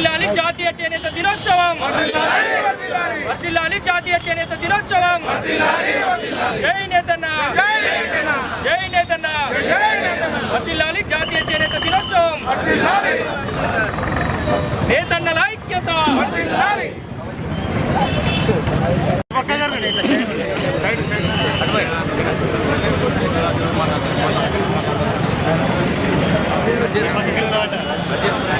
వర్ధిల్లాలి జాతీయ చేనేత దినోత్సవం. వర్ధిల్లాలి జాతీయ చేనేత దినోత్సవం. జై నేతన్న. జై నేతన్న. వర్ధిల్లాలి జాతీయ చేనేత దినోత్సవం. నేతన్నల ఐక్యత. మోహన్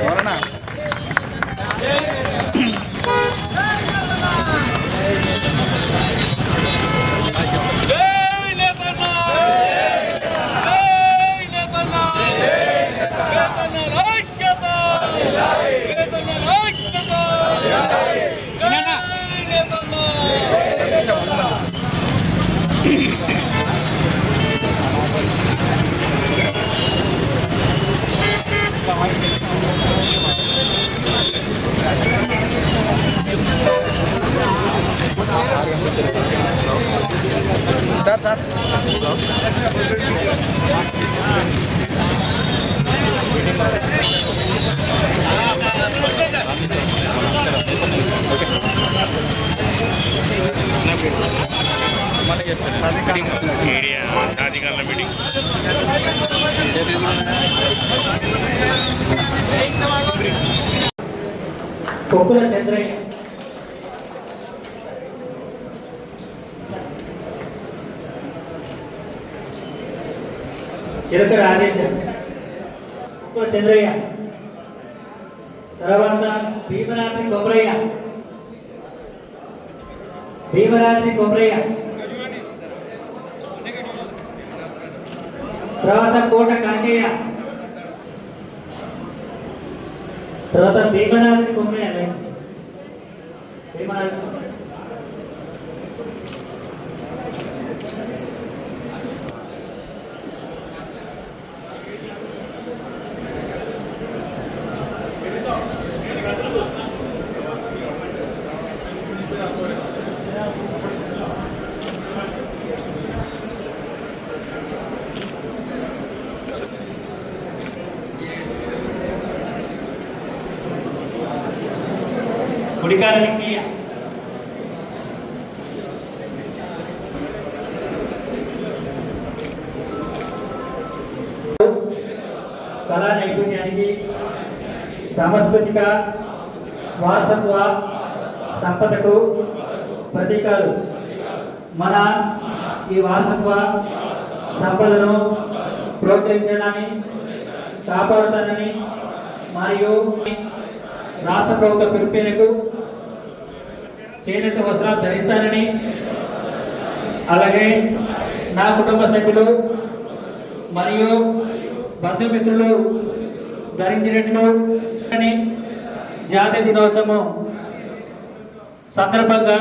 ఎవరన్నా? కొక్కుల చంద్రయ్య. చిరక రాజేశం కొక్కుల చంద్రయ్య. తర్వాత భీమరాత్రి కొబ్బరయ్య. భీమరాత్రి కొబ్బరయ్య. తర్వాత కోట కనకయ్య. తర్వాత భీమనాథుని కొమ్మయ్య కుడికాల కళా నైపుణ్యానికి సాంస్కృతిక వారసత్వ సంపదకు ప్రతీకాలు. మన ఈ వారసత్వ సంపదను ప్రోత్సహించడాన్ని కాపాడుతానని మరియు రాష్ట్ర ప్రభుత్వ పిలుపు చేనేత వస్త్రాలు ధరిస్తానని. అలాగే నా కుటుంబ సభ్యులు మరియు బంధుమిత్రులు ధరించినట్లు అని జాతీయ దినోత్సవం సందర్భంగా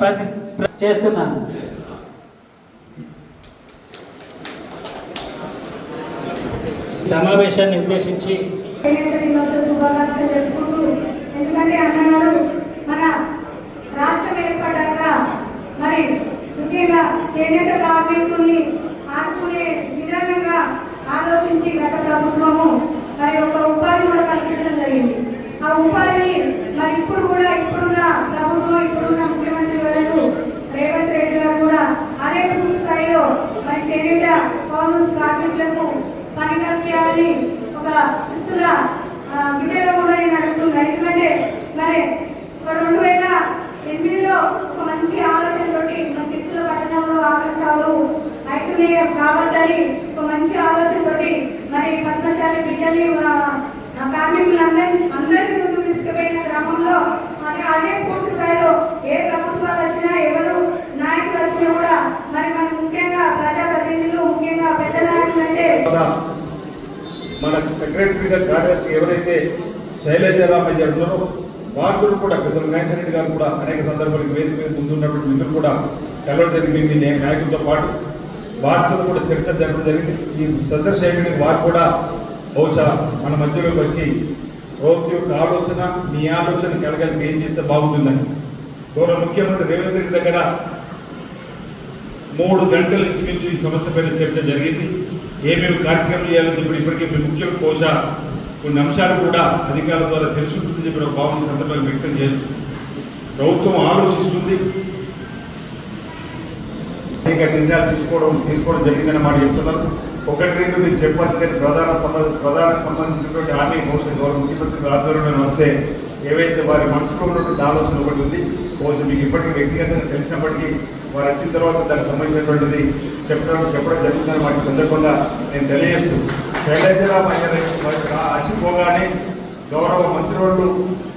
ప్రతి ప్ర- చేస్తున్నాను. సమావేశాన్ని ఉద్దేశించి శుభాకాంక్షలు ఎందుకంటే అన్నగారు మన రాష్ట్రం ఏర్పడ్డాక మరి ముఖ్యంగా చేనేత కార్మికుల్ని ఆదుకునే విధానంగా ఆలోచించి గత ప్రభుత్వము మరి ఒక ఉపాధి కూడా కల్పించడం జరిగింది. ఆ ఉపాధిని మరి ఇప్పుడు కూడా ఇప్పుడున్న ప్రభుత్వం ఇప్పుడున్న ముఖ్యమంత్రి గారు రేవంత్ రెడ్డి గారు కూడా అదే పూర్తి స్థాయిలో మరి చేనేత పౌరు కార్మికులకు పని కల్పించాలని ఒక శిశుల బిడ్డగా కూడా నేను అడుగుతున్నాను ఎందుకంటే మరి ఒక రెండు వేల ఎనిమిదిలో ఒక మంచి ఆలోచనతోటి మన శిశుల పట్టణంలో ఆకర్షాలు నైపుణ్యం కావాలని ఒక మంచి ఆలోచనతోటి మరి పద్మశాలి బిడ్డల్ని కార్మికులందరి అందరికీ ముందు తీసుకుపోయిన క్రమంలో మరి అదే పూర్తి స్థాయిలో ఏ ప్రభుత్వాలు వచ్చినా ఎవరు నాయకులు వచ్చినా కూడా మరి మన ముఖ్యంగా ప్రజాప్రతినిధులు ముఖ్యంగా పెద్ద నాయకులు అయితే మన సెక్రటరీగా కార్యదర్శి ఎవరైతే శైలజరామయ్య ఉన్నారో వార్తలు కూడా పెద్దలు. మహేందర్ గారు కూడా అనేక సందర్భాలకు వేదిక మీద ముందున్నటువంటి మిత్రులు కూడా కలవడం జరిగింది. నేను నాయకులతో పాటు వారితో కూడా చర్చ జరగడం జరిగింది. ఈ సందర్శకుడికి వారు కూడా బహుశా మన మధ్యలోకి వచ్చి రోగి యొక్క ఆలోచన మీ ఆలోచన కలగలిపి ఏం చేస్తే బాగుంటుందని. గౌరవ ముఖ్యమంత్రి రేవంత్ రెడ్డి దగ్గర మూడు గంటల ఇంచుమించు ఈ సమస్య పైన చర్చ జరిగింది. ఏమేమి కార్యక్రమం చేయాలని చెప్పి ఇప్పటికే మీ ముఖ్యం బహుశా కొన్ని అంశాలు కూడా అధికారుల ద్వారా తెలుసుకుంటుందని చెప్పి ఒక భావన సందర్భంగా వ్యక్తం చేస్తుంది ప్రభుత్వం ఆలోచిస్తుంది. అనేక నిర్ణయాలు తీసుకోవడం తీసుకోవడం జరిగిందన్నమాట చెప్తున్నారు. ఒకటి రెండు మీరు చెప్పాల్సిన ప్రధాన సంబంధ ప్రధాన సంబంధించినటువంటి హామీ బహుశా గౌరవ ముఖ్యమంత్రి ఆధ్వర్యంలో వస్తే ఏవైతే వారి మనసులో ఉన్నటువంటి ఆలోచన ఒకటి ఉంది బహుశా మీకు ఇప్పటికీ వ్యక్తిగతంగా తెలిసినప్పటికీ వారు వచ్చిన తర్వాత దానికి సంబంధించినటువంటిది చెప్పడం చెప్పడం జరుగుతుందని వాటి సందర్భంగా నేను తెలియజేస్తూ శైలజరామయ్య అచ్చిపోగానే గౌరవ మంత్రివర్లు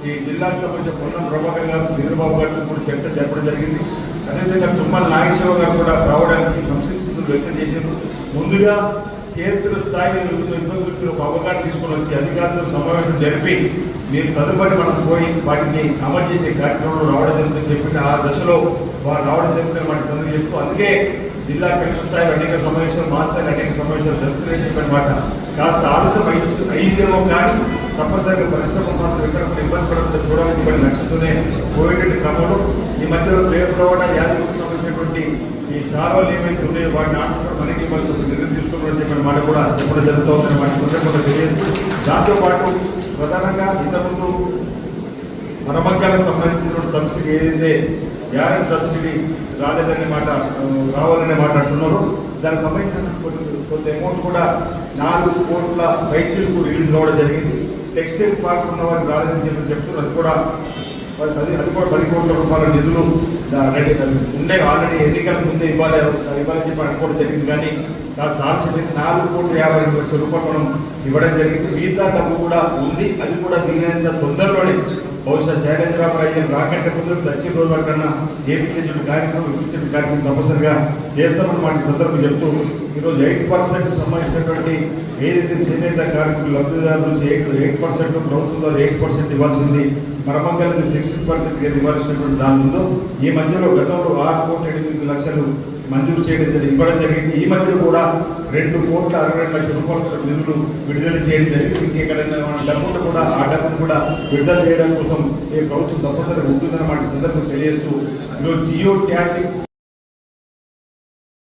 ఈ జిల్లాకు సంబంధించిన పొన్నం ప్రభాకర్ గారు చంద్రబాబు గారితో కూడా చర్చ జరపడం జరిగింది. అదేవిధంగా తుమ్మల నాగేశ్వరరావు గారు కూడా రావడానికి సంసిద్ధతలు వ్యక్తం చేశారు. ముందుగా క్షేత్ర స్థాయిలో ఇబ్బందులకు ఒక అవగాహన తీసుకొని వచ్చి అధికారులతో సమావేశం జరిపి మీరు తదుపరి మనం పోయి వాటిని అమలు చేసే కార్యక్రమంలో రావడం జరుగుతుందని చెప్పి ఆ దశలో వారు రావడం జరుగుతుందని వాటి సందర్భం చెప్తూ అందుకే జిల్లా కలెక్టర్ స్థాయిలో అనేక సమావేశాలు మా స్థాయిలో అనేక సమావేశాలు జరుగుతున్నాయని మాట కాస్త ఆలస్యం అయి- అయిందేమో కానీ తప్పనిసరిగా పరిశ్రమ మాత్రం ఎక్కడ కూడా ఇబ్బంది పడకుండా చూడాలని చెప్పి లక్ష్యంతోనే పోయేటువంటి క్రమంలో ఈ మధ్యలో పేరు ప్రవణ యాదగిరికి సంబంధించినటువంటి ఈ శారాలు ఏమైతే ఉన్నాయో వాటిని ఆటలు మనకి మనకు నిర్ణయం తీసుకున్నారని చెప్పిన మాట కూడా చెప్పడం జరుగుతుందని వాటి సందర్భంగా తెలియదు దాంతోపాటు ప్రధానంగా ఇంతకుముందు మరమగ్గాలకు సంబంధించిన సబ్సిడీ ఏదైతే గ్యారెంటీ సబ్సిడీ రాలేదనే మాట రావాలనే మాట అంటున్నారు దానికి సంబంధించిన కొంత- అమౌంట్ కూడా నాలుగు కోట్ల పైచీలకు రిలీజ్ కావడం జరిగింది. టెక్స్టైల్ పార్క్ ఉన్న వారికి రాలేదని చెప్పి చెప్తున్నారు అది కూడా అది అది కూడా పది కోట్ల రూపాయల నిధులు ఉండే ఆల్రెడీ ఎన్నికల ముందే ఇవ్వాలి ఇవ్వాలని చెప్పి అనుకోవడం జరిగింది. కానీ కాస్త ఆలస్యం నాలుగు కోట్ల యాభై రెండు లక్షల రూపాయలు మనం ఇవ్వడం జరిగింది. మిగతా డబ్బు కూడా ఉంది. అది కూడా వీలైనంత తొందరలోనే బహుశా శైలేంద్రరావు అయ్యే రాకంటే ముందు దక్షిణ రోజుల కన్నా చేపించిన కార్యక్రమం ఇప్పించే కార్యక్రమం తప్పనిసరిగా చేస్తామని మాట సందర్భం చెప్తూ ఈరోజు ఎయిట్ పర్సెంట్ సంబంధించినటువంటి ఏదైతే చేనేత కార్మికులు లబ్ధిదారుల నుంచి ఎయిట్ ఎయిట్ పర్సెంట్ ప్రభుత్వం ద్వారా ఎయిట్ పర్సెంట్ ఇవ్వాల్సింది మరమంగళకి సిక్స్టీ పర్సెంట్ ఇవ్వాల్సినటువంటి దాని ముందు ఈ మధ్యలో గతంలో ఆరు కోట్ల ఎనిమిది లక్షలు మంజూరు చేయడం జరిగింది. ఇవ్వడం జరిగింది. ఈ మధ్య కూడా రెండు కోట్ల అరవై లక్షల రూపాయల నిధులు విడుదల చేయడం జరిగింది. ఇంకెక్కడైనా డబ్బులు కూడా ఆ డబ్బును కూడా విడుదల చేయడం కోసం ఈ ప్రభుత్వం తప్పనిసరి ఉంటుందన్నమాట ఈ సందర్భం తెలియజేస్తూ ఈరోజు జియో ట్యాగ్